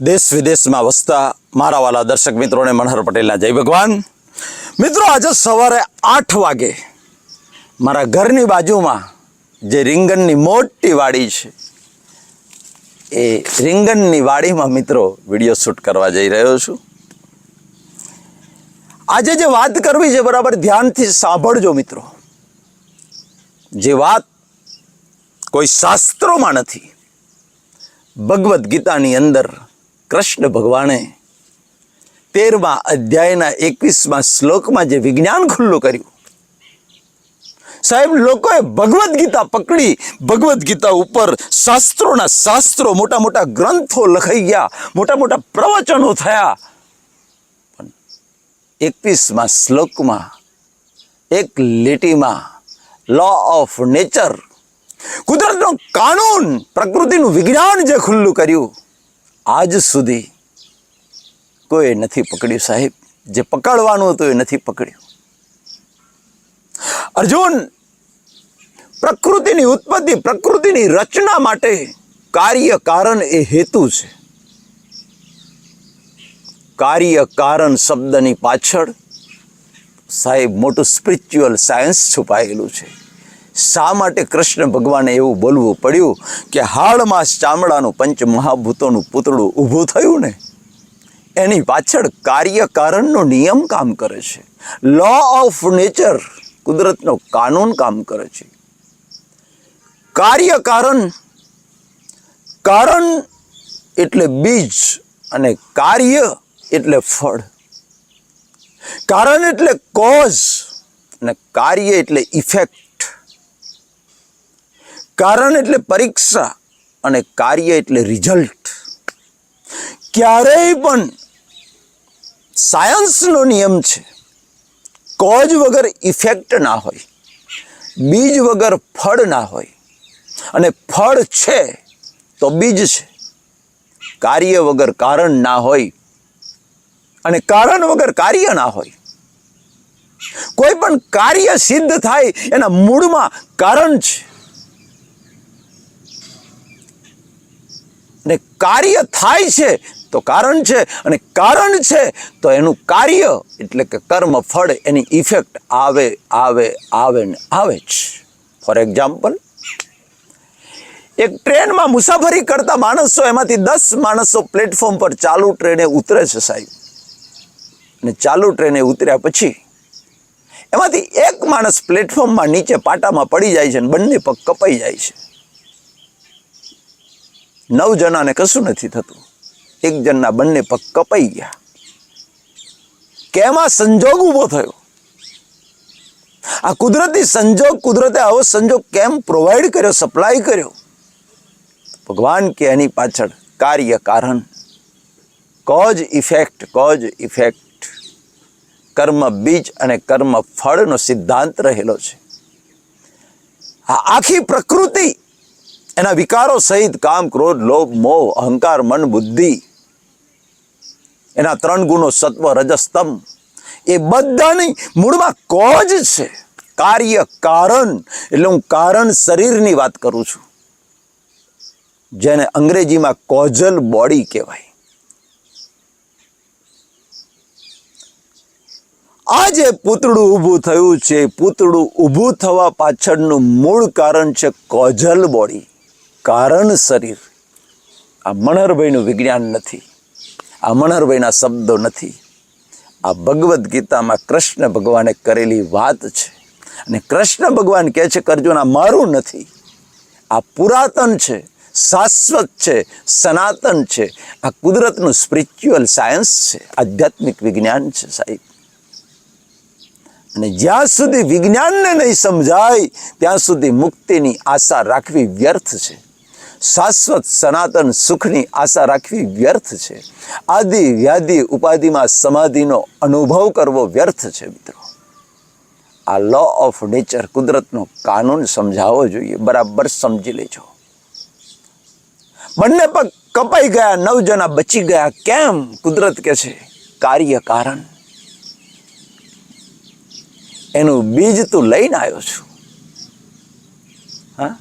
દેશ વિદેશમાં વસતા મારા વાલા દર્શક મિત્રોને મનહર પટેલના જય ભગવાન. મિત્રો, આજે સવારે આઠ વાગે મારા ઘરની બાજુમાં જે રીંગણની મોટી વાડી છે, એ રીંગણની વાડીમાં મિત્રો વીડિયો શૂટ કરવા જઈ રહ્યો છું. આજે જે વાત કરવી છે, બરાબર ધ્યાનથી સાંભળજો મિત્રો. જે વાત કોઈ શાસ્ત્રોમાં નથી, ભગવદ્ ગીતાની અંદર કૃષ્ણ ભગવાને તેરમા અધ્યાયના એકવીસમાં શ્લોકમાં જે વિજ્ઞાન ખુલ્લું કર્યું. સાહેબ, લોકોએ ભગવદ્ ગીતા પકડી. ભગવદ્ ગીતા ઉપર શાસ્ત્રોના શાસ્ત્રો, મોટા મોટા ગ્રંથો લખાઈ ગયા, મોટા મોટા પ્રવચનો થયા. પણ એકવીસમાં શ્લોકમાં, એક લીટીમાં લો ઓફ નેચર કુદરતનો કાનૂન, પ્રકૃતિનું વિજ્ઞાન જે ખુલ્લું કર્યું આજ સુધી કોઈ નથી પકડ્યું સાહેબ. જે પકડવાનું હતું એ નથી પકડ્યું. અર્જુન, પ્રકૃતિની ઉત્પત્તિ, પ્રકૃતિની રચના માટે કાર્ય કારણ એ હેતુ છે. કાર્ય કારણ શબ્દની પાછળ સાહેબ મોટું સ્પિરિચ્યુઅલ સાયન્સ છુપાયેલું છે. શા માટે કૃષ્ણ ભગવાને એવું બોલવું પડ્યું કે હાડમાં ચામડાનું પંચ મહાભૂતોનું પૂતળું ઊભું થયું ને? એની પાછળ કાર્ય કારણનો નિયમ કામ કરે છે. લો ઓફ નેચર કુદરતનો કાનૂન કામ કરે છે. કાર્ય કારણ કારણ એટલે બીજ અને કાર્ય એટલે ફળ. કારણ એટલે કોઝ અને કાર્ય એટલે ઇફેક્ટ કારણ એટલે પરીક્ષા અને કાર્ય એટલે રિઝલ્ટ ક્યારેય પણ સાયન્સનો નિયમ છે, કોજ વગર ઇફેક્ટ ના હોય, બીજ વગર ફળ ના હોય, અને ફળ છે તો બીજ છે. કાર્ય વગર કારણ ના હોય, અને કારણ વગર કાર્ય ના હોય. કોઈ પણ કાર્ય સિદ્ધ થાય, એના મૂળમાં કારણ છે. કાર્ય થાય છે, તો કારણ છે અને કારણ છે, તો એનું કાર્ય એટલે કે કર્મ ફળ એની ઇફેક્ટ આવે આવે આવે ને આવે જ. ફોર એક્ઝામ્પલ એક ટ્રેનમાં મુસાફરી કરતા માણસો, એમાંથી દસ માણસો પ્લેટફોર્મ પર ચાલુ ટ્રેને ઉતરે છે સાહેબ. અને ચાલુ ટ્રેને ઉતર્યા પછી એમાંથી એક માણસ પ્લેટફોર્મમાં નીચે પાટામાં પડી જાય છે અને બંને પગ કપાઈ જાય છે. નવ જણાને કશું નથી થતું. એક જણના બંને પગ કપાઈ ગયા. કેમાં સંજોગ ઊભો થયો? આ કુદરતી સંજોગ કુદરતે આવો સંજોગ કેમ પ્રોવાઈડ કર્યો સપ્લાય કર્યો? ભગવાન કે એની પાછળ કાર્ય કારણ? કોજ ઇફેક્ટ કોજ ઇફેક્ટ કર્મ બીજ અને કર્મ ફળનો સિદ્ધાંત રહેલો છે. આ આખી પ્રકૃતિ એના વિકારો સહિત કામ, ક્રોધ, લોભ, મોહ, અહંકાર, મન, બુદ્ધિ, એના ત્રણ ગુણો સત્વ રજસ્તમ એ બધાની મૂળમાં કોજ છે. કાર્ય, કારણ, એટલે હું કારણ શરીરની વાત કરું છું. જેને અંગ્રેજીમાં કોઝલ બોડી કહેવાય. આ જે પૂતળું ઊભું થયું છે. પૂતળું ઊભું થવા પાછળનું મૂળ કારણ છે કોઝલ બોડી. કારણ શરીર. આ મણરભાઈનું વિજ્ઞાન નથી. આ મણરભાઈના શબ્દો નથી. આ ભગવદ્ ગીતામાં કૃષ્ણ ભગવાને કરેલી વાત છે. અને કૃષ્ણ ભગવાન કહે છે કરજોના મારું નથી. આ પુરાતન છે, શાશ્વત છે, સનાતન છે. આ કુદરતનું સ્પિરિચ્યુઅલ સાયન્સ છે. આધ્યાત્મિક વિજ્ઞાન છે, સાહેબ. અને જ્યાં સુધી વિજ્ઞાનને નહીં સમજાય, ત્યાં સુધી મુક્તિની આશા રાખવી વ્યર્થ છે. શાશ્વત સનાતન સુખની આશા રાખવી વ્યર્થ છે. આદિ વ્યાધિ ઉપાધિમાં સમાધિનો અનુભવ કરવો વ્યર્થ છે મિત્રો. આ લો ઓફ નેચર કુદરતનો કાનૂન સમજાવવો જોઈએ. બરાબર સમજી લેજો. બંને પગ કપાઈ ગયા નવ જણા બચી ગયા. કેમ? કુદરત કે છે કાર્ય કારણ. એનું બીજ તું લઈને આવ્યો છું. હા?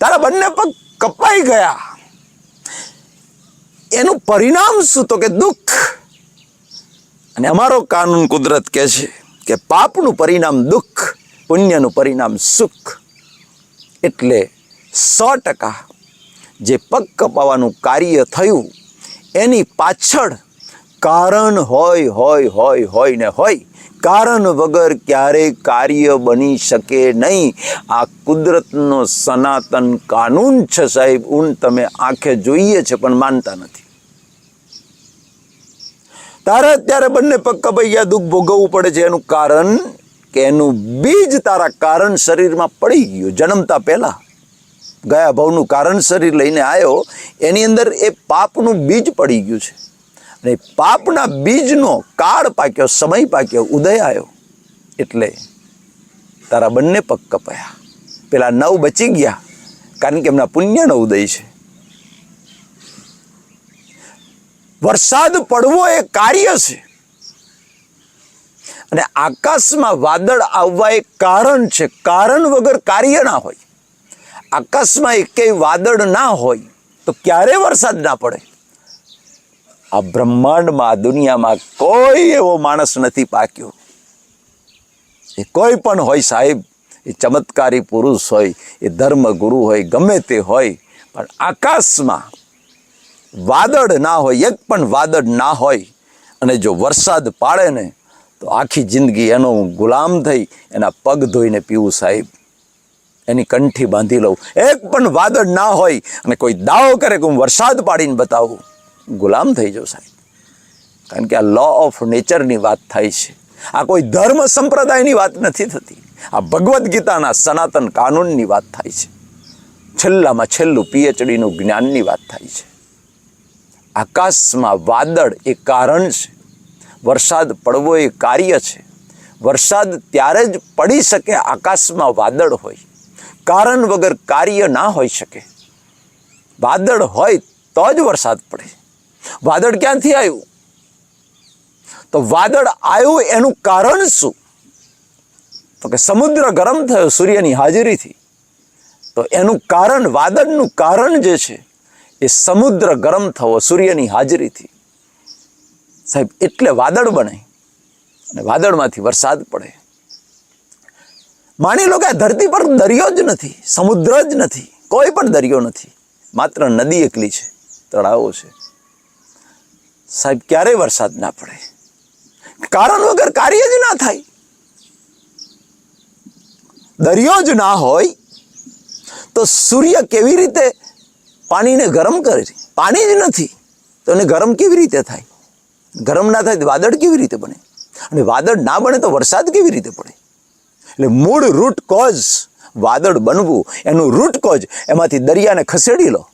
તારા બંને પગ કપાઈ ગયા. એનું પરિણામ શું તો કે દુઃખ? અને અમારો કાનૂન કુદરત કહે છે કે પાપનું પરિણામ દુઃખ, પુણ્યનું પરિણામ સુખ. એટલે સો ટકા જે પગ કપાવાનું કાર્ય થયું, એની પાછળ કારણ હોય હોય હોય હોય ને હોય કારણ વગર ક્યારેય કાર્ય બની શકે નહીં. આ કુદરતનો સનાતન કાનૂન છે સાહેબ. ઊન તમે આંખે જોઈએ છે, પણ માનતા નથી. તારે અત્યારે બંને કપાઈ ગયા દુઃખ ભોગવવું પડે છે. એનું કારણ કે એનું બીજ તારા કારણ શરીરમાં પડી ગયું. જન્મતા પહેલા ગયા ભાવનું કારણ શરીર લઈને આવ્યો એની અંદર એ પાપનું બીજ પડી ગયું છે. અને પાપના બીજનો કાળ પાક્યો, સમય પાક્યો, ઉદય આવ્યો. એટલે તારા બંને પગ કપાયા. પેલા નવ બચી ગયા, કારણ કે એમના પુણ્યનો ઉદય છે. વરસાદ પડવો એ કાર્ય છે. અને આકાશમાં વાદળ આવવા એ કારણ છે. કારણ વગર કાર્ય ના હોય. આકાશમાં એકેય વાદળ ના હોય, તો ક્યારે વરસાદ ના પડે? આ બ્રહ્માંડમાં દુનિયામાં કોઈ એવો માણસ નથી પાક્યો. એ કોઈ પણ હોય સાહેબ, એ ચમત્કારી પુરુષ હોય, એ ધર્મગુરુ હોય, ગમે તે હોય, પણ આકાશમાં વાદળ ના હોય, એક પણ વાદળ ના હોય, અને જો વરસાદ પાડે ને, તો આખી જિંદગી એનો હું ગુલામ થઈ, એના પગ ધોઈને પીવું સાહેબ. એની કંઠી બાંધી લઉં. એક પણ વાદળ ના હોય, અને કોઈ દાવો કરે કે હું વરસાદ પાડીને બતાવું. ગુલામ થઈ જાઓ સાહેબ. કારણ કે આ લો ઓફ નેચરની વાત થાય છે. આ કોઈ ધર્મ સંપ્રદાયની વાત નથી થતી. આ ભગવદ્ ગીતાના સનાતન કાનૂનની વાત થાય છે. છેલ્લામાં છેલ્લું પીએચડીનું જ્ઞાનની વાત થાય છે. આકાશમાં વાદળ એ કારણ છે. વરસાદ પડવો એ કાર્ય છે. વરસાદ ત્યારે જ પડી શકે આકાશમાં વાદળ હોય. કારણ વગર કાર્ય ના હોઈ શકે. વાદળ હોય તો જ વરસાદ પડે. વાદળ ક્યાંથી આવ્યું? તો વાદળ આવ્યું એનું કારણ શું? તો કે સમુદ્ર ગરમ થયો સૂર્યની હાજરીથી. તો એનું કારણ, વાદળનું કારણ જે છે, એ સમુદ્ર ગરમ થવો સૂર્યની હાજરીથી. સાહેબ, એટલે વાદળ બને અને વાદળમાંથી વરસાદ પડે. માની લો કે આ ધરતી પર દરિયો જ નથી, સમુદ્ર જ નથી, કોઈ પણ દરિયો નથી. માત્ર નદી એકલી છે, તળાવો છે. સાહેબ ક્યારે વરસાદ ના પડે. કારણ વગર કાર્ય જ ના થાય. દરિયો જ ના હોય તો સૂર્ય કેવી રીતે પાણીને ગરમ કરે છે? પાણી જ નથી. તો એને ગરમ કેવી રીતે થાય? ગરમ ના થાય તો વાદળ કેવી રીતે બને? અને વાદળ ના બને તો વરસાદ કેવી રીતે પડે? એટલે મૂળ રૂટ કોઝ વાદળ બનવું, એનું રૂટ કોઝ એમાંથી દરિયાને ખસેડી લો.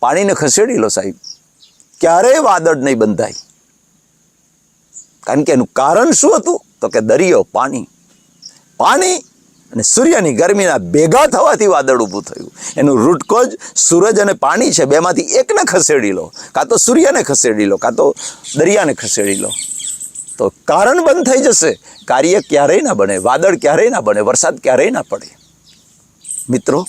પાણીને ખસેડી લો સાહેબ. ક્યારેય વાદળ નહીં બંધાય. કારણ કે એનું કારણ શું હતું? તો કે દરિયો, પાણી. પાણી અને સૂર્યની ગરમીના ભેગા થવાથી વાદળ ઊભું થયું. એનું રૂટકો જ સૂરજ અને પાણી છે, બેમાંથી એકને ખસેડી લો. કાં તો સૂર્યને ખસેડી લો, કાં તો દરિયાને ખસેડી લો. તો કારણ બંધ થઈ જશે. કાર્ય ક્યારેય ના બને, વાદળ ક્યારેય ના બને, વરસાદ ક્યારેય ના પડે. મિત્રો,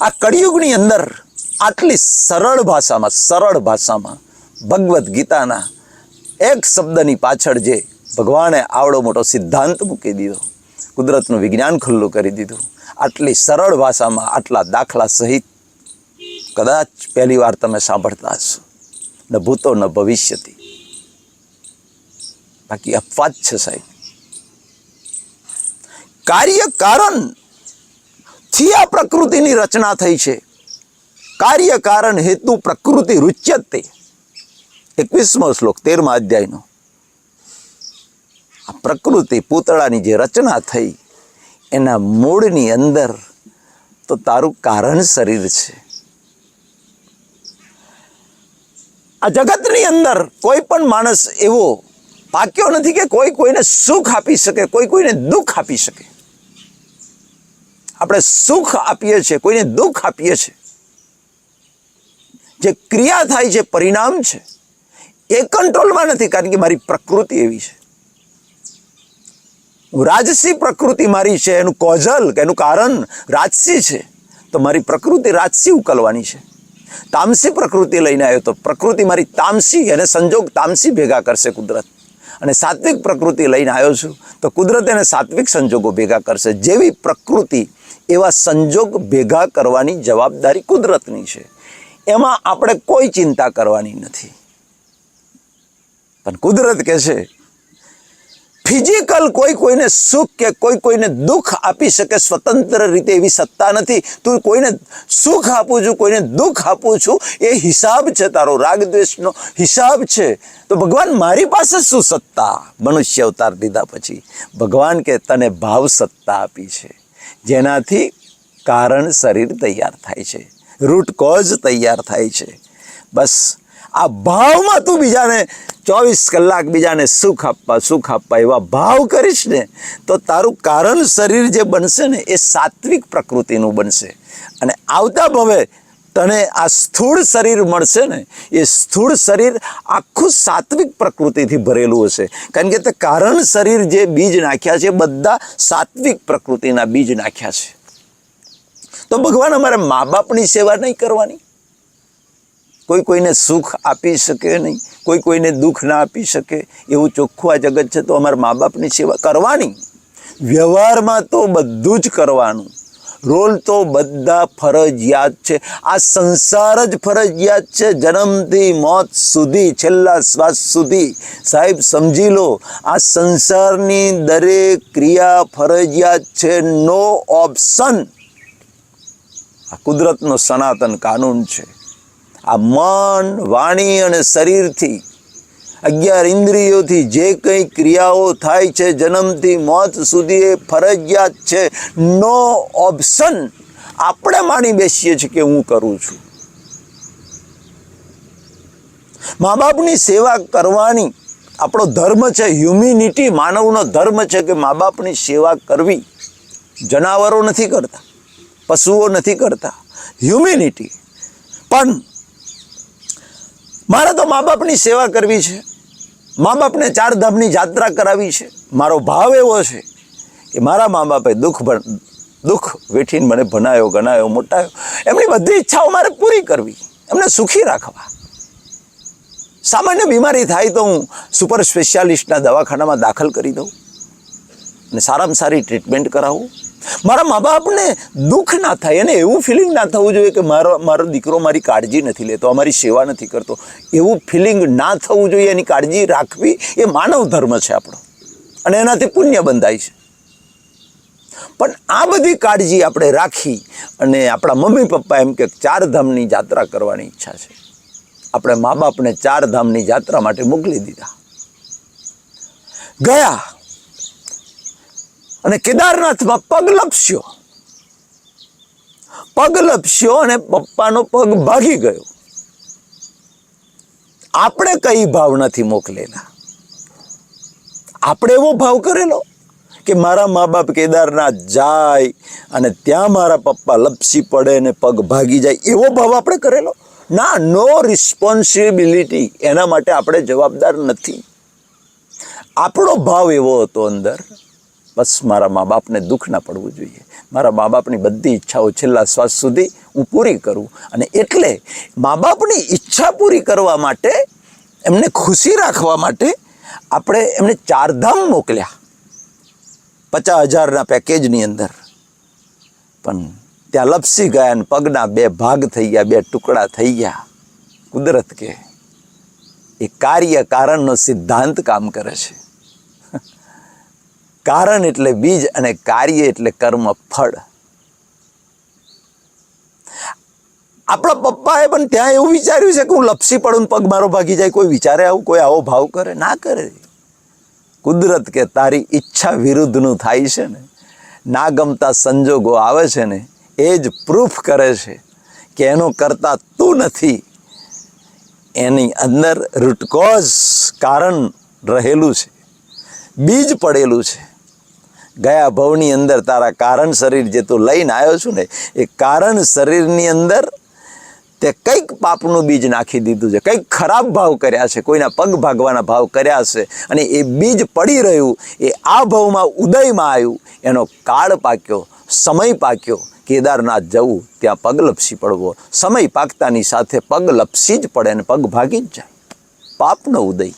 આ કળિયુગની અંદર આટલી સરળ ભાષામાં સરળ ભાષામાં ભગવદ્ ગીતાના એક શબ્દની પાછળ જે ભગવાને આવડો મોટો સિદ્ધાંત મૂકી દીધો, કુદરતનું વિજ્ઞાન ખુલ્લું કરી દીધું, આટલી સરળ ભાષામાં આટલા દાખલા સહિત કદાચ પહેલી વાર તમે સાંભળતા હશો. ન ભૂતો, ન ભવિષ્યથી બાકી અપવાદ છે સાહેબ. કાર્ય કારણથી આ પ્રકૃતિની રચના થઈ છે. કાર્ય કારણ હેતુ પ્રકૃતિ રુચ્યતે. એકવીસમો શ્લોક, તેરમા અધ્યાયનો. આ પ્રકૃતિ પૂતળાની જે રચના થઈ, એના મૂળની અંદર તો તારું કારણ શરીર છે. આ જગતની અંદર કોઈ પણ માણસ એવો પાક્યો નથી કે કોઈ કોઈને સુખ આપી શકે, કોઈ કોઈને દુઃખ આપી શકે. આપણે સુખ આપીએ છીએ, કોઈને દુઃખ આપીએ છીએ. જે ક્રિયા થાય છે પરિણામ છે, એ કંટ્રોલમાં નથી, કારણ કે મારી પ્રકૃતિ એવી છે. રાજસી પ્રકૃતિ મારી છે, એનું કોઝલ કે એનું કારણ રાજસી છે, તો મારી પ્રકૃતિ રાજસી ઉકલવાની છે. તામસી પ્રકૃતિ લઈને આવ્યો તો પ્રકૃતિ મારી તામસી અને સંજોગ તામસી ભેગા કરશે કુદરત. અને સાત્વિક પ્રકૃતિ લઈને આવ્યો છું તો કુદરત એને સાત્વિક સંજોગો ભેગા કરશે. જેવી પ્રકૃતિ એવા સંજોગ ભેગા કરવાની જવાબદારી કુદરતની છે. એમાં આપણે કોઈ ચિંતા કરવાની નથી. પણ કુદરત કહે છે, ફિઝિકલ કોઈ કોઈને સુખ કે કોઈ કોઈને દુઃખ આપી શકે સ્વતંત્ર રીતે એવી સત્તા નથી. તું કોઈને સુખ આપું છું, કોઈને દુઃખ આપું છું, એ હિસાબ છે તારો, રાગ દ્વેષનો હિસાબ છે. તો ભગવાન મારી પાસે શું સત્તા? મનુષ્ય અવતાર દીધા પછી ભગવાન કે, તને ભાવ સત્તા આપી છે, જેનાથી કારણ શરીર તૈયાર થાય છે. રૂટ કોઝ તૈયાર થાય છે. બસ, આ ભાવમાં તું બીજાને ચોવીસ કલાક બીજાને સુખ આપવા સુખ આપવા એવા ભાવ કરીશ ને, તો તારું કારણ શરીર જે બનશે ને, એ સાત્વિક પ્રકૃતિનું બનશે. અને આવતા ભવે તને આ સ્થૂળ શરીર મળશે ને, એ સ્થૂળ શરીર આખું સાત્વિક પ્રકૃતિથી ભરેલું હશે. કારણ કે તે કારણ શરીર જે બીજ નાખ્યા છે બધા સાત્વિક પ્રકૃતિના બીજ નાખ્યા છે. તો ભગવાન અમારે મા બાપની સેવા નહીં કરવાની. કોઈ કોઈને સુખ આપી શકે નહીં, કોઈ કોઈને દુઃખ ના આપી શકે, એવું ચોખ્ખું આ જગત છે તો અમારા મા બાપની સેવા કરવાની. વ્યવહારમાં તો બધું જ કરવાનું. રોલ તો બધા ફરજિયાત છે. આ સંસાર જ ફરજિયાત છે. જન્મથી મોત સુધી, છેલ્લા શ્વાસ સુધી. સાહેબ, સમજી લો, આ સંસારની દરેક ક્રિયા ફરજિયાત છે. નો ઓપ્શન આ કુદરતનો સનાતન કાનૂન છે. આ મન, વાણી અને શરીરથી, અગિયાર ઇન્દ્રિયોથી જે કંઈ ક્રિયાઓ થાય છે જન્મથી મોત સુધી એ ફરજિયાત છે. નો ઓપ્શન આપણે માની બેસીએ છીએ કે હું કરું છું. મા બાપની સેવા કરવાની આપણો ધર્મ છે હ્યુમિનિટી માનવનો ધર્મ છે કે મા બાપની સેવા કરવી. જનાવરો નથી કરતા. પશુઓ નથી કરતા. હ્યુમિનિટી પણ મારે તો મા બાપની સેવા કરવી છે. મા બાપને ચાર ધામની યાત્રા કરાવી છે. મારો ભાવ એવો છે કે મારા મા બાપે દુઃખ દુઃખ વેઠીને મને ભણાયો, ગણાયો, મોટાયો. એમની બધી ઈચ્છાઓ મારે પૂરી કરવી. એમને સુખી રાખવા. સામાન્ય બીમારી થાય તો હું સુપર સ્પેશિયાલિસ્ટના દવાખાનામાં દાખલ કરી દઉં. અને સારામાં સારી ટ્રીટમેન્ટ કરાવું. મારા મા બાપને દુઃખ ના થાય એને એવું ફિલિંગ ના થવું જોઈએ કે મારો મારો દીકરો મારી કાળજી નથી લેતો, અમારી સેવા નથી કરતો. એવું ફિલિંગ ના થવું જોઈએ, એની કાળજી રાખવી એ માનવ ધર્મ છે આપણો. અને એનાથી પુણ્ય બંધાય છે. પણ આ બધી કાળજી આપણે રાખી અને આપણા મમ્મી પપ્પા એમ કે ચાર ધામની યાત્રા કરવાની ઈચ્છા છે. આપણે મા બાપને ચાર ધામની યાત્રા માટે મોકલી દીધા. ગયા અને કેદારનાથમાં પગ લપસ્યો. પગ લપસ્યો અને પપ્પાનો પગ ભાગી ગયો. આપણે કઈ ભાવનાથી મોકલેલા. આપણે એવો ભાવ કરેલો કે મારા મા બાપ કેદારનાથ જાય અને ત્યાં મારા પપ્પા લપસી પડે ને પગ ભાગી જાય એવો ભાવ આપણે કરેલો? ના નો રિસ્પોન્સિબિલિટી એના માટે આપણે જવાબદાર નથી. આપણો ભાવ એવો હતો અંદર બસ મારા મા બાપને દુઃખ ના પડવું જોઈએ. મારા મા બાપની બધી ઈચ્છાઓ છેલ્લા શ્વાસ સુધી હું પૂરી કરું અને એટલે મા બાપની ઈચ્છા પૂરી કરવા માટે, એમને ખુશી રાખવા માટે આપણે એમને ચારધામ મોકલ્યા. પચાસ હજારના પેકેજની અંદર. પણ ત્યાં લપસી ગયા અને પગના બે ભાગ થઈ ગયા, બે ટુકડા થઈ ગયા. કુદરત કે એ કાર્ય કારણનો સિદ્ધાંત કામ કરે છે. કારણ એટલે બીજ અને કાર્ય એટલે કર્મ ફળ. આપણા પપ્પાએ પણ ત્યાં એવું વિચાર્યું છે કે હું લપસી પડું પગ મારો ભાગી જાય, કોઈ વિચારે આવું, કોઈ આવો ભાવ કરે? ના કરે. કુદરત કે તારી ઈચ્છા વિરુદ્ધનું થાય છે ને, ના ગમતા સંજોગો આવે છે ને, એ જ પ્રૂફ કરે છે કે એનો કરતા તું નથી. એની અંદર રૂટકોઝ કારણ રહેલું છે, બીજ પડેલું છે. ગયા ભવની અંદર તારા કારણ શરીર જે તું લઈને આવ્યો છું ને, એ કારણ શરીરની અંદર તે કંઈક પાપનું બીજ નાખી દીધું છે. કંઈક ખરાબ ભાવ કર્યા છે, કોઈના પગ ભાગવાના ભાવ કર્યા છે અને એ બીજ પડી રહ્યું, એ આ ભાવમાં ઉદયમાં આવ્યું, એનો કાળ પાક્યો, સમય પાક્યો, કેદારનાથ જવું, ત્યાં પગ લપસી પડવો. સમય પાકતાની સાથે પગ લપસી જ પડે અને પગ ભાગી જ જાય. પાપનો ઉદય.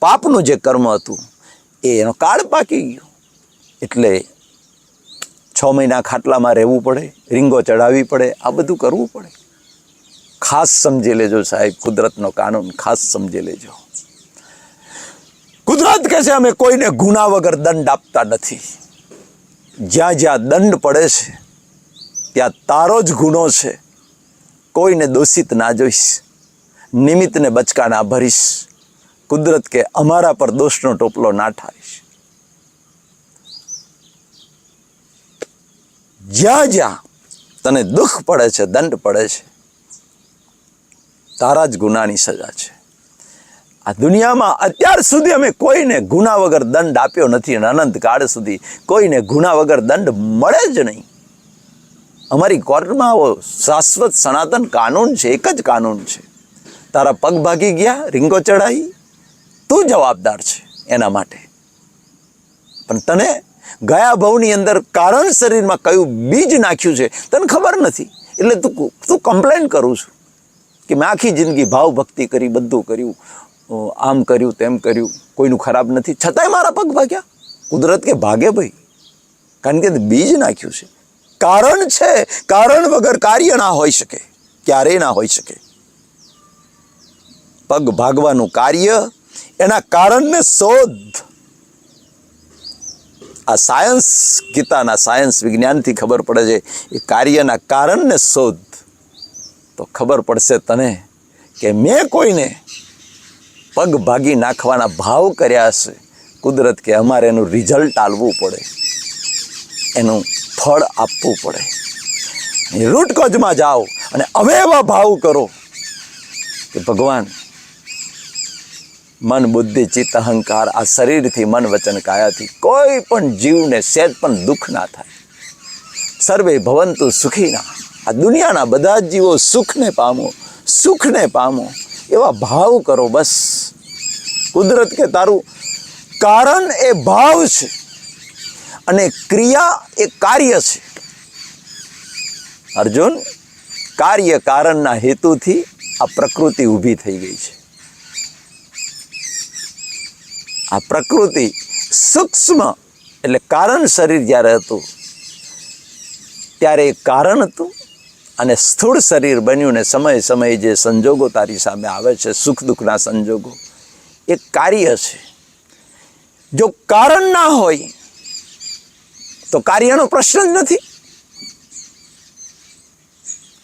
પાપનું જે કર્મ હતું એ એનો કાળ પાકી ગયો. એટલે છ મહિના ખાટલામાં રહેવું પડે, રીંગો ચડાવવી પડે, આ બધું કરવું પડે. ખાસ સમજી લેજો સાહેબ, કુદરતનો કાનૂન ખાસ સમજી લેજો. કુદરત કહે છે, અમે કોઈને ગુના વગર દંડ આપતા નથી. જ્યાં જ્યાં દંડ પડે છે, ત્યાં તારો જ ગુનો છે. કોઈને દોષિત ના જોઈશ. નિમિત્તને બચકા ના ભરીશ. કુદરત કે અમારા પર દોષનો ટોપલો ના ઠારીશ જ્યાં જ્યાં તને દુઃખ પડે છે, દંડ પડે છે, તારા જ ગુનાની સજા છે. આ દુનિયામાં અત્યાર સુધી અમે કોઈને ગુના વગર દંડ આપ્યો નથી અને અનંત કાળ સુધી કોઈને ગુના વગર દંડ મળે જ નહીં. અમારી કોર્ટમાં આવો શાશ્વત સનાતન કાનૂન છે, એક જ કાનૂન છે. તારા પગ ભાગી ગયા, રીંગો ચડાઈ તું જવાબદાર છે એના માટે. પણ તને ગયા ભવની અંદર કારણ શરીરમાં કયું બીજ નાખ્યું છે તને ખબર નથી. એટલે તું તું કમ્પ્લેન કરું છું કે મેં આખી જિંદગી ભાવ ભક્તિ કરી, બધું કર્યું આમ કર્યું, તેમ કર્યું, કોઈનું ખરાબ નથી. છતાંય મારા પગ ભાગ્યા. કુદરત કે ભાગે ભાઈ. કારણ કે બીજ નાખ્યું છે. કારણ છે, કારણ વગર કાર્ય ના હોઈ શકે, ક્યારેય ના હોઈ શકે. પગ ભાગવાનું કાર્ય એના કારણને શોધ. આ સાયન્સ ગીતાના સાયન્સ વિજ્ઞાનથી ખબર પડે છે, એ કાર્યના કારણને શોધ. તો ખબર પડશે તને કે મેં કોઈને પગ ભાગી નાખવાના ભાવ કર્યા હશે. કુદરત કે અમારે એનું રિઝલ્ટ આલવું પડે. એનું ફળ આપવું પડે. રૂટ કોજમાં જાઓ અને અમે એવા ભાવ કરો કે ભગવાન મન બુદ્ધિ, ચિત્ત, અહંકાર, આ શરીરથી મન વચન કાયાથી કોઈ પણ જીવને સહેજ પણ દુઃખ ના થાય. સર્વે ભવંતુ સુખીના. આ દુનિયાના બધા જ જીવો સુખને પામો સુખને પામો. એવા ભાવ કરો બસ. કુદરત કે તારું કારણ એ ભાવ છે અને ક્રિયા એ કાર્ય છે. અર્જુન, કાર્ય કારણના હેતુથી આ પ્રકૃતિ ઊભી થઈ ગઈ છે. આ પ્રકૃતિ સૂક્ષ્મ એટલે કારણ શરીર જ્યારે હતું, ત્યારે એ કારણ હતું અને સ્થૂળ શરીર બન્યું ને સમયે સમયે જે સંજોગો તારી સામે આવે છે, સુખ દુઃખના સંજોગો, એ કાર્ય છે. જો કારણ ના હોય, તો કાર્યનો પ્રશ્ન જ નથી.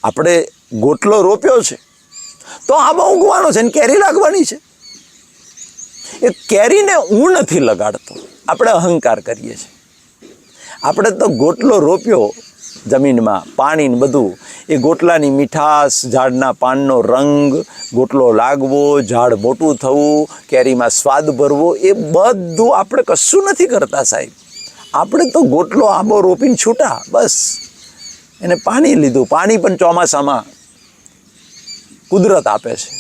આપણે ગોટલો રોપ્યો છે, તો આમાં ઊંઘવાનો છે ને કેરી લાગવાની છે. એ કેરીને હું નથી લગાડતો. આપણે અહંકાર કરીએ છીએ. આપણે તો ગોટલો રોપ્યો જમીનમાં, પાણીને બધું. એ ગોટલાની મીઠાશ, ઝાડના પાનનો રંગ, ગોટલો લાગવો, ઝાડ મોટું થવું, કેરીમાં સ્વાદ ભરવો, એ બધું આપણે કશું નથી કરતા સાહેબ. આપણે તો ગોટલો, આંબો રોપીને છૂટા, બસ. એને પાણી લીધું. પાણી પણ ચોમાસામાં કુદરત આપે છે.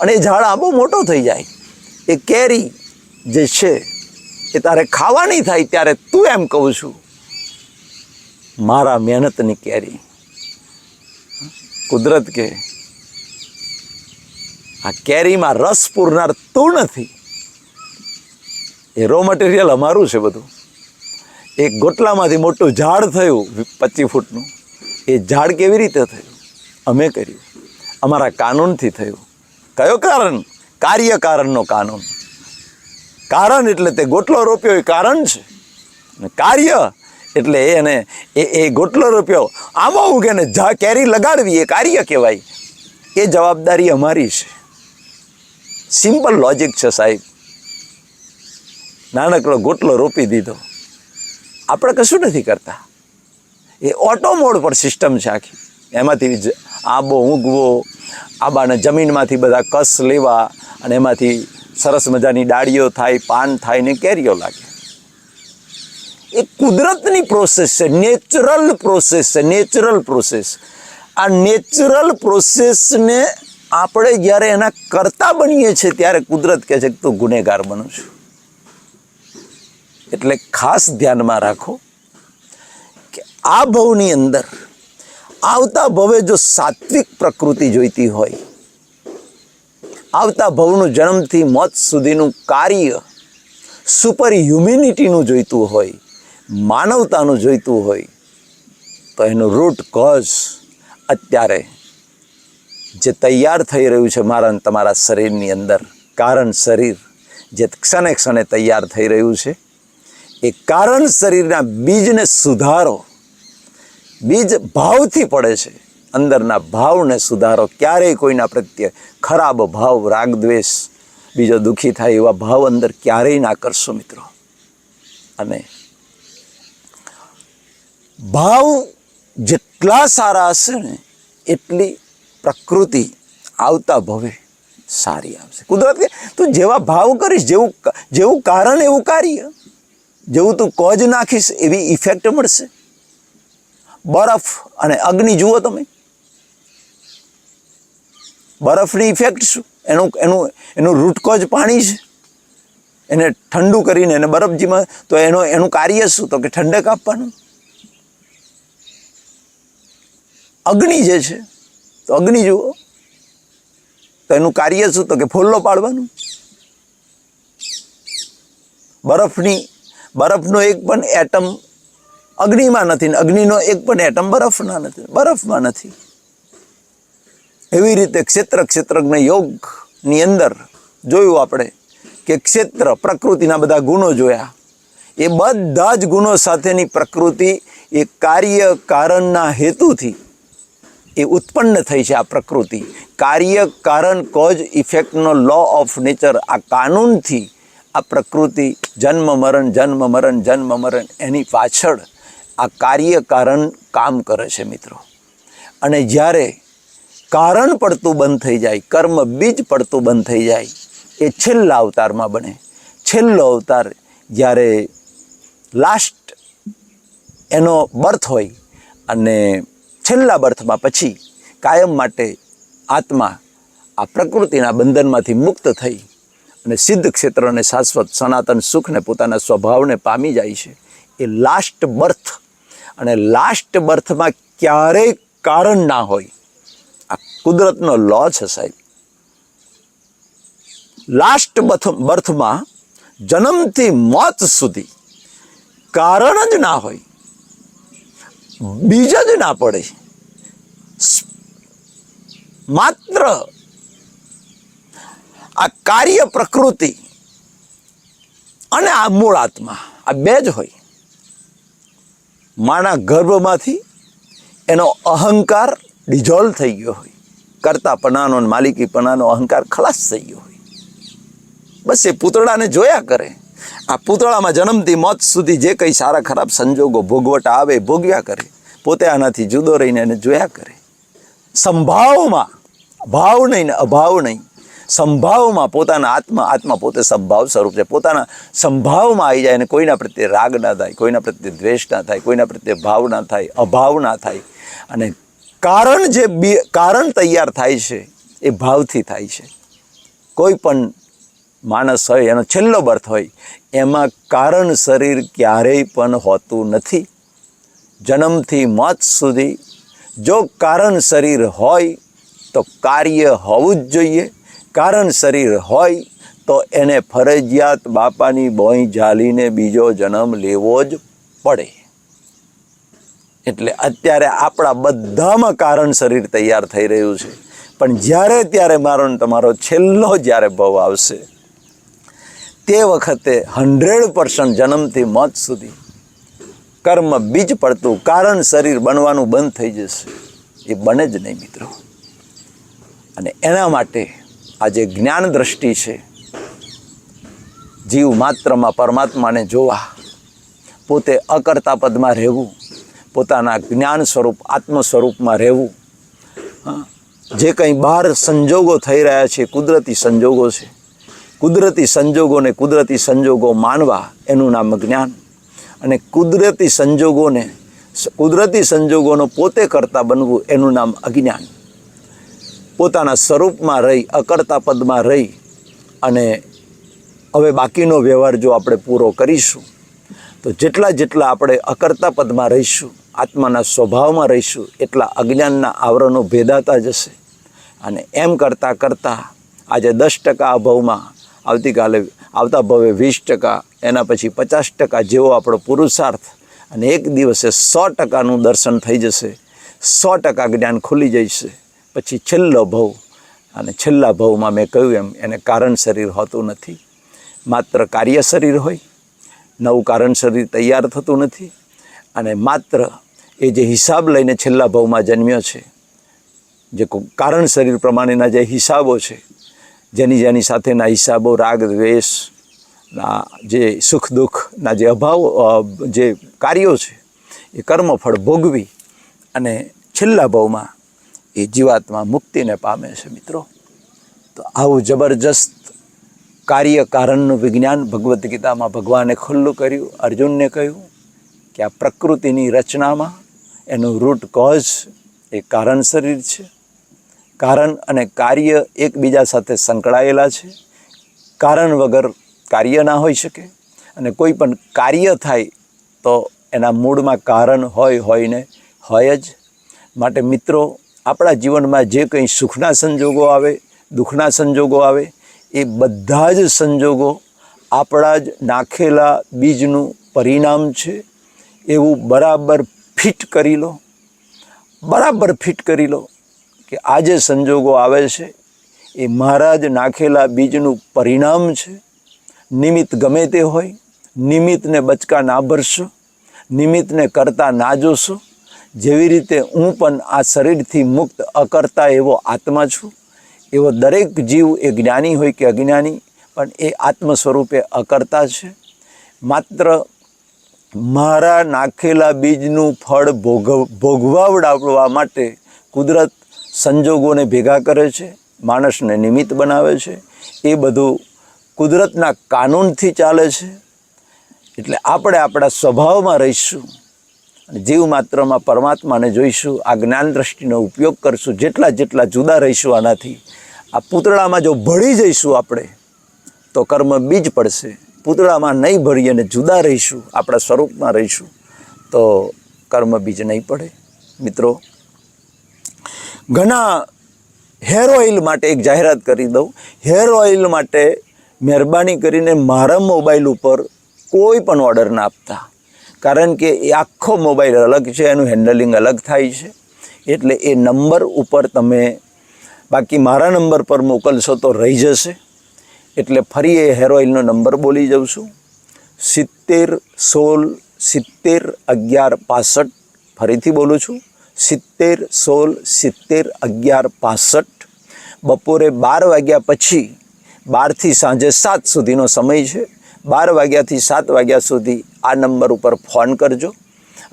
અને એ ઝાડ આંબો મોટો થઈ જાય. એ કેરી જે છે, એ તારે ખાવાની થાય ત્યારે તું એમ કહું છું, મારા મહેનતની કેરી. કુદરત કે, આ કેરીમાં રસ પૂરનાર તું નથી. એ રો મટીરિયલ અમારું છે બધું. એક ગોટલામાંથી મોટું ઝાડ થયું પચીસ ફૂટનું. એ ઝાડ કેવી રીતે થયું? અમે કર્યું. અમારા કાનૂનથી થયું. કયો કારણ? કાર્ય કારણનો કાનૂન. કારણ એટલે તે ગોટલો રોપ્યો એ કારણ છે. કાર્ય એટલે એને એ એ ગોટલો રોપ્યો. આમાં ઉગે ને જા, કેરી લગાડવી, એ કાર્ય કહેવાય. એ જવાબદારી અમારી છે. સિમ્પલ લોજિક છે સાહેબ. નાનકડો ગોટલો રોપી દીધો. આપણે કશું નથી કરતા. એ ઓટો મોડ પર સિસ્ટમ છે આખી. એમાંથી આંબો, ઊંઘવો આંબાને જમીનમાંથી બધા કસ લેવા અને એમાંથી સરસ મજાની ડાળીઓ થાય, પાન થાય ને કેરીઓ લાગે. એ કુદરતની પ્રોસેસ છે નેચરલ પ્રોસેસ છે નેચરલ પ્રોસેસ આ નેચરલ પ્રોસેસને આપણે જ્યારે એના કરતા બનીએ છીએ ત્યારે કુદરત કહે છે કે તું ગુનેગાર બનું છું. એટલે ખાસ ધ્યાનમાં રાખો કે આ ભવની અંદર આવતા ભવે જો સાત્વિક પ્રકૃતિ જોઈતી હોય. આવતા ભવનું જન્મથી મોત સુધીનું કાર્ય સુપર હ્યુમિનિટીનું જોઈતું હોય, માનવતાનું જોઈતું હોય, તો એનું રૂટ કોઝ અત્યારે જે તૈયાર થઈ રહ્યું છે મારા તમારા શરીરની અંદર, કારણ શરીર જે ક્ષણે ક્ષણે તૈયાર થઈ રહ્યું છે, એ કારણ શરીરના બીજને સુધારો બીજ ભાવથી પડે છે. અંદરના ભાવને સુધારો, ક્યારેય કોઈના પ્રત્યે ખરાબ ભાવ રાગ દ્વેષ બીજો દુઃખી થાય એવા ભાવ અંદર ક્યારેય ના કરશો મિત્રો. અને ભાવ જેટલા સારા હશે ને, એટલી પ્રકૃતિ આવતા ભવે, સારી આવશે. કુદરત કે, તું જેવા ભાવ કરીશ, જેવું જેવું કારણ એવું કાર્ય, જેવું તું કોજ નાખીશ, એવી ઇફેક્ટ મળશે. બરફ અને અગ્નિ જુઓ તમે. બરફની ઇફેક્ટ શું? એનું એનું એનું રૂટકોજ પાણી છે. એને ઠંડુ કરીને, એને બરફજીમાં, તો એનો, એનું કાર્ય શું? તો કે ઠંડક આપવાનું. અગ્નિ જે છે, તો અગ્નિ જુઓ. તો એનું કાર્ય શું? તો કે ફોલ્લો પાડવાનું. બરફની, બરફનો એક પણ એટમ અગ્નિમાં નથી ને અગ્નિનો એક પણ એટમ બરફના નથી, બરફમાં નથી. એવી રીતે ક્ષેત્ર ક્ષેત્રજ્ઞ યોગની અંદર જોયું આપણે કે ક્ષેત્ર પ્રકૃતિના બધા ગુણો જોયા. એ બધા જ ગુણો સાથેની પ્રકૃતિ એ કાર્ય કારણના હેતુથી એ ઉત્પન્ન થઈ છે આ પ્રકૃતિ. કાર્ય કારણ કોજ ઇફેક્ટનો લો ઓફ નેચર આ કાનૂનથી આ પ્રકૃતિ જન્મ મરણ જન્મ મરણ જન્મ મરણ એની પાછળ આ કાર્ય કારણ કામ કરે છે મિત્રો. અને જ્યારે કારણ પડતું બંધ થઈ જાય, કર્મ બીજ પડતું બંધ થઈ જાય, એ છેલ્લા અવતારમાં બને. છેલ્લો અવતાર જ્યારે લાસ્ટ એનો બર્થ હોય અને છેલ્લા બર્થમાં પછી કાયમ માટે આત્મા આ પ્રકૃતિના બંધનમાંથી મુક્ત થઈ અને સિદ્ધ ક્ષેત્રને શાશ્વત, સનાતન સુખને પોતાના સ્વભાવને પામી જાય છે, એ લાસ્ટ બર્થ અને લાસ્ટ બર્થમાં ક્યારેય કારણ ના હોય. આ કુદરતનો લો છે સાહેબ. લાસ્ટ બર્થ બર્થમાં જન્મથી મોત સુધી કારણ જ ના હોય. બીજ જ ના પડે. માત્ર આ કાર્ય પ્રકૃતિ અને આ મૂળ આત્મા, આ બે જ હોય. માના ગર્ભમાંથી એનો અહંકાર ડિઝોલ્વ થઈ ગયો હોય. કરતા પનાનો માલિકી પનાનો અહંકાર ખલાસ થઈ ગયો હોય. બસ એ પૂતળાને જોયા કરે. આ પૂતળામાં જન્મથી મોત સુધી જે કંઈ સારા ખરાબ સંજોગો ભોગવટા આવે ભોગ્યા કરે. પોતે આનાથી જુદો રહીને એને જોયા કરે. સંભાવમાં ભાવ નહીં ને અભાવ નહીં. સંભાવમાં પોતાના આત્મા આત્મા પોતે સંભાવ સ્વરૂપ છે. પોતાના સંભાવમાં આવી જાય અને કોઈના પ્રત્યે રાગ ના થાય, કોઈના પ્રત્યે દ્વેષ ના થાય, કોઈના પ્રત્યે ભાવ ના થાય, અભાવ ના થાય. અને કારણ જે બી, કારણ તૈયાર થાય છે, એ ભાવથી થાય છે. કોઈ પણ માણસ હોય, એનો છેલ્લો બર્થ હોય, એમાં કારણ શરીર ક્યારેય પણ હોતું નથી. જન્મથી મોત સુધી જો કારણ શરીર હોય, તો કાર્ય હોવું જ જોઈએ. કારણ શરીર હોય તો એને ફરજિયાત બાપાની બોઈ ઝાલીને બીજો જન્મ લેવો જ પડે. એટલે અત્યારે આપણા બધામાં કારણ શરીર તૈયાર થઈ રહ્યું છે. પણ જ્યારે ત્યારે મારો તમારો છેલ્લો જ્યારે ભવ આવશે, તે વખતે હંડ્રેડ પર્સન્ટ જન્મથી મોત સુધી કર્મ બીજ પડતું, કારણ શરીર બનવાનું બંધ થઈ જશે. એ બને જ નહીં મિત્રો. અને એના માટે આ જે જ્ઞાન દ્રષ્ટિ છે, જીવ માત્રમાં પરમાત્માને જોવા, પોતે અકર્તા પદમાં રહેવું, પોતાના જ્ઞાન સ્વરૂપ, આત્મ સ્વરૂપમાં રહેવું જે કંઈ બહાર સંજોગો થઈ રહ્યા છે, કુદરતી સંજોગો છે, કુદરતી સંજોગોને કુદરતી સંજોગો માનવા, એનું નામ જ્ઞાન. અને કુદરતી સંજોગોને, કુદરતી સંજોગોનો પોતે કરતા બનવું, એનું નામ અજ્ઞાન. પોતાના સ્વરૂપમાં રહી, અકર્તા પદમાં રહી અને હવે બાકીનો વ્યવહાર જો આપણે પૂરો કરીશું, તો જેટલા જેટલા આપણે અકર્તા પદમાં રહીશું, આત્માના સ્વભાવમાં રહીશું, એટલા અજ્ઞાનના આવરણો ભેદાતા જશે. અને એમ કરતાં કરતાં આજે દસ ટકા અભાવમાં આવતીકાલે આવતા ભવે વીસ ટકા, એના પછી પચાસ ટકા જેવો આપણો પુરુષાર્થ અને એક દિવસે સો ટકાનું દર્શન થઈ જશે, સો ટકા જ્ઞાન ખુલી જશે. પછી છેલ્લો ભવ. અને છેલ્લા ભવમાં મેં કહ્યું એમ, એને કારણ શરીર હોતું નથી. માત્ર કાર્ય શરીર હોય. નવું કારણ શરીર તૈયાર થતું નથી. અને માત્ર એ જે હિસાબ લઈને છેલ્લા ભવમાં જન્મ્યો છે, જે કારણ શરીર પ્રમાણેના જે હિસાબો છે, જેની જેની સાથેના હિસાબો રાગ, દ્વેષ, ના, જે સુખ દુઃખના જે અભાવ જે કાર્યો છે, એ કર્મફળ ભોગવી અને છેલ્લા ભવમાં એ જીવાત્મા મુક્તિને પામે છે મિત્રો. તો આવું જબરજસ્ત કાર્ય કારણનું વિજ્ઞાન ભગવદ્ ગીતામાં ભગવાને ખુલ્લું કર્યું, અર્જુનને કહ્યું કે આ પ્રકૃતિની રચનામાં એનું રૂટ કોઝ એ કારણ શરીર છે. કારણ અને કાર્ય એકબીજા સાથે સંકળાયેલા છે. કારણ વગર કાર્ય ના હોઈ શકે અને કોઈ પણ કાર્ય થાય તો એના મૂળમાં કારણ હોય હોય ને હોય જ. માટે મિત્રો આપણા જીવનમાં જે કંઈ સુખના સંજોગો આવે, દુઃખના સંજોગો આવે, એ બધા જ સંજોગો આપણા જ નાખેલા બીજનું પરિણામ છે. એવું બરાબર ફિટ કરી લો, બરાબર ફિટ કરી લો કે આ જે સંજોગો આવે છે, એ મારા જ નાખેલા બીજનું પરિણામ છે. નિમિત્ત ગમે તે હોય, નિમિત્તને બચકા ના ભરશો, નિમિત્તને કરતા ના જોશો જેવી રીતે હું પણ આ શરીરથી મુક્ત અકર્તા એવો આત્મા છું, એવો દરેક જીવ એ જ્ઞાની હોય કે અજ્ઞાની, પણ એ આત્મ સ્વરૂપે અકર્તા છે. માત્ર મારા નાખેલા બીજનું ફળ ભોગ, ભોગવાવડાવવા માટે કુદરત સંજોગોને ભેગા કરે છે, માણસને નિમિત્ત બનાવે છે. એ બધું કુદરતના કાનૂનથી ચાલે છે. એટલે આપણે આપણા સ્વભાવમાં રહીશું. જીવ માત્રમાં પરમાત્માને જોઈશું, આ જ્ઞાન દ્રષ્ટિનો ઉપયોગ કરશું, જેટલા જેટલા જુદા રહીશું આનાથી. આ પૂતળામાં જો ભળી જઈશું આપણે, તો કર્મ બીજ પડશે. પૂતળામાં નહીં ભળી અને જુદા રહીશું, આપણા સ્વરૂપમાં રહીશું, તો કર્મ બીજ નહીં પડે. મિત્રો, ઘણા હેર ઓઇલ માટે એક જાહેરાત કરી દઉં. હેર ઓઇલ માટે મહેરબાની કરીને મારા મોબાઈલ ઉપર કોઈ પણ ઓર્ડર ના આપતા. કારણ કે એ આખો મોબાઈલ અલગ છે, એનું હેન્ડલિંગ અલગ થાય છે. એટલે એ નંબર ઉપર તમે, બાકી મારા નંબર પર મોકલશો તો રહી જશે. એટલે ફરી એ હેર ઓઇલનો નંબર બોલી જાઉં છું. સિત્તેર સોળ સિત્તેર અગિયાર પાસઠ ફરીથી બોલું છું. સિત્તેર સોળ સિત્તેર અગિયાર પાસઠ. બપોરે બાર વાગ્યા પછી બારથી સાંજે સાત સુધીનો સમય છે. બાર વાગ્યાથી સાત વાગ્યા સુધી આ નંબર ઉપર ફોન કરજો.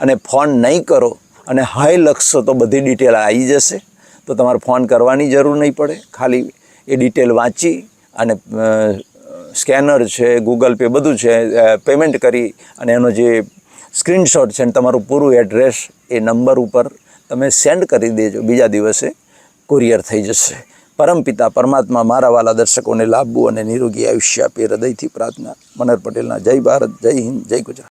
અને ફોન નહીં કરો અને હાય લખશો તો બધી ડિટેલ આવી જશે. તો તમારે ફોન કરવાની જરૂર નહીં પડે. ખાલી એ ડિટેલ વાંચી અને સ્કેનર છે, ગૂગલ પે બધું છે પેમેન્ટ કરી અને એનો જે સ્ક્રીનશોટ છે અને તમારું પૂરું એડ્રેસ એ નંબર ઉપર તમે સેન્ડ કરી દેજો. બીજા દિવસે કુરિયર થઈ જશે. પરમપિતા પરમાત્મા મારા વાલા દર્શકોને લાભવું અને નિરોગી આયુષ્ય આપે હૃદયથી પ્રાર્થના. મનર પટેલના જય ભારત, જય હિન્દ, જય ગુજરાત.